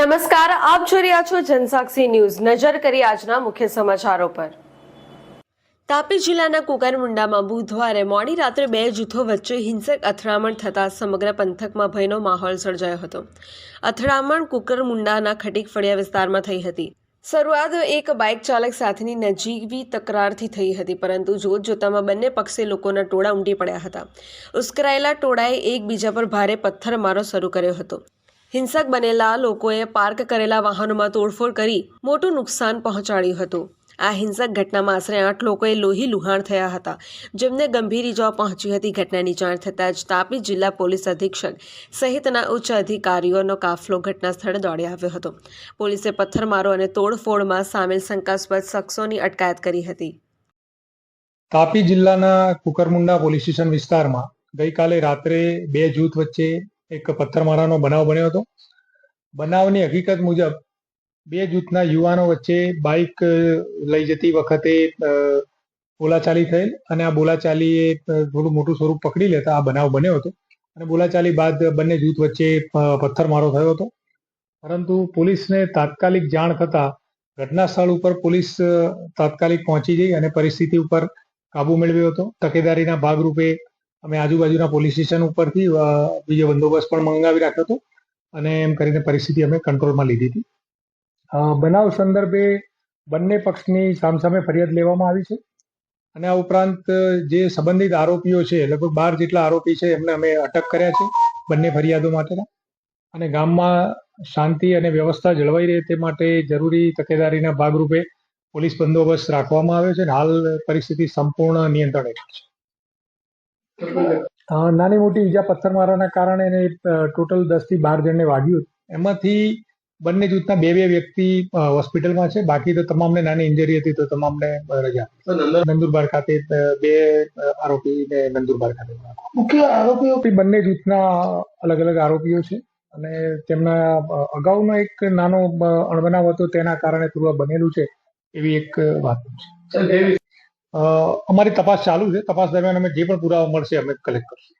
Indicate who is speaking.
Speaker 1: નમસ્કાર, આપ જોઈ રહ્યા છો જનસાક્ષી ન્યૂઝ. નજર કરી આજના મુખ્ય સમાચારો પર. તાપી જિલ્લાના કુકરમુંડામાં બુધવારે મોડી રાત્રે બે જૂથો વચ્ચે હિંસક અથડામણ થતાં સમગ્ર પંથકમાં ભયનો માહોલ સર્જાયો હતો. અથડામણ કુકરમુંડાના ખટીક ફળિયા વિસ્તારમાં થઈ હતી. શરૂઆત એક બાઇક ચાલક સાથેની નજીવી તકરારથી થઈ હતી, પરંતુ જોત જોતામાં બંને પક્ષે લોકોના ટોળા ઉમટી પડ્યા હતા. ઉસ્કરાયેલા ટોળાએ એકબીજા પર ભારે પથ્થરમારો શરૂ કર્યો હતો. હિંસક બનેલા લોકોએ પાર્ક કરેલા વાહનોમાં તોડફોડ કરી મોટું નુકસાન પહોંચાડ્યું હતું. આ હિંસક ઘટનામાં આશરે આઠ લોકોએ લોહી લુહાણ થયા હતા, જેમને ગંભીર ઇજાઓ પહોંચી હતી. ઘટનાની જાણ થતાં જ તાપી જિલ્લા પોલીસ અધિક્ષક સહિતના ઉચ્ચ અધિકારીઓનો કાફલો ઘટના સ્થળે દોડી આવ્યો હતો. પોલીસે પથ્થરમારો અને તોડફોડમાં સામેલ શંકાસ્પદ શખ્સોની અટકાયત કરી હતી.
Speaker 2: તાપી જિલ્લાના કુકરમુંડા પોલીસ સ્ટેશન વિસ્તારમાં ગઈકાલે રાત્રે બે જૂથ વચ્ચે એક પથ્થરમારાનો બનાવ બન્યો હતો. બનાવની હકીકત મુજબ બે જૂથના યુવાનો વચ્ચે બાઇક લઈ જતી વખતે બોલાચાલી થયેલ અને આ બોલાચાલીએ થોડું મોટું સ્વરૂપ પકડી લેતા આ બનાવ બન્યો હતો. અને બોલાચાલી બાદ બંને જૂથ વચ્ચે પથ્થરમારો થયો હતો. પરંતુ પોલીસને તાત્કાલિક જાણ થતા ઘટના સ્થળ ઉપર પોલીસ તાત્કાલિક પહોંચી ગઈ અને પરિસ્થિતિ ઉપર કાબુ મેળવ્યો હતો. તકેદારીના ભાગરૂપે અમે આજુબાજુના પોલીસ સ્ટેશન ઉપરથી બીજો બંદોબસ્ત પણ મંગાવી રાખ્યો હતો. અને એમ કરીને પરિસ્થિતિ અમે કંટ્રોલમાં લીધી હતી. બનાવ સંદર્ભે બંને પક્ષની સામસામે ફરિયાદ લેવામાં આવી છે. અને આ ઉપરાંત, જે સંબંધિત આરોપીઓ છે, લગભગ બાર જેટલા આરોપી છે, એમને અમે અટક કર્યા છે બંને ફરિયાદો માટેના. અને ગામમાં શાંતિ અને વ્યવસ્થા જળવાઈ રહે તે માટે જરૂરી તકેદારીના ભાગરૂપે પોલીસ બંદોબસ્ત રાખવામાં આવ્યો છે અને હાલ પરિસ્થિતિ સંપૂર્ણ નિયંત્રણ હેઠળ છે. નાની મોટી ઈજા પથ્થર મારવાના કારણે એને ટોટલ દસથી બાર જણને વાગ્યું. એમાંથી બંને જૂથના બે બે વ્યક્તિ હોસ્પિટલમાં છે. બાકી તો તમામને નાની ઇન્જરી હતી તો તમામને રજા. નંદુરબાર ખાતે બે આરોપી આરોપીને નંદુરબાર ખાતે મુખ્ય આરોપીઓ? બંને જૂથના અલગ અલગ આરોપીઓ છે. અને તેમના અગાઉનો એક નાનો અણબનાવ હતો તેના કારણે થોડું બનેલું છે. એવી એક વાત છે. અમારી તપાસ ચાલુ છે. તપાસ દરમિયાન અમે જે પણ પુરાવા મળશે અમે કલેક્ટ કરશું.